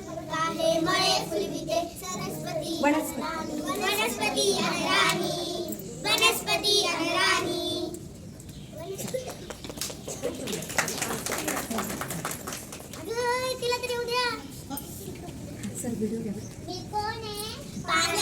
काहे मळे फुलविते सरस्वती वनस्पती. वनस्पती अगं, तिला तरी उद्या मी कोण आहे?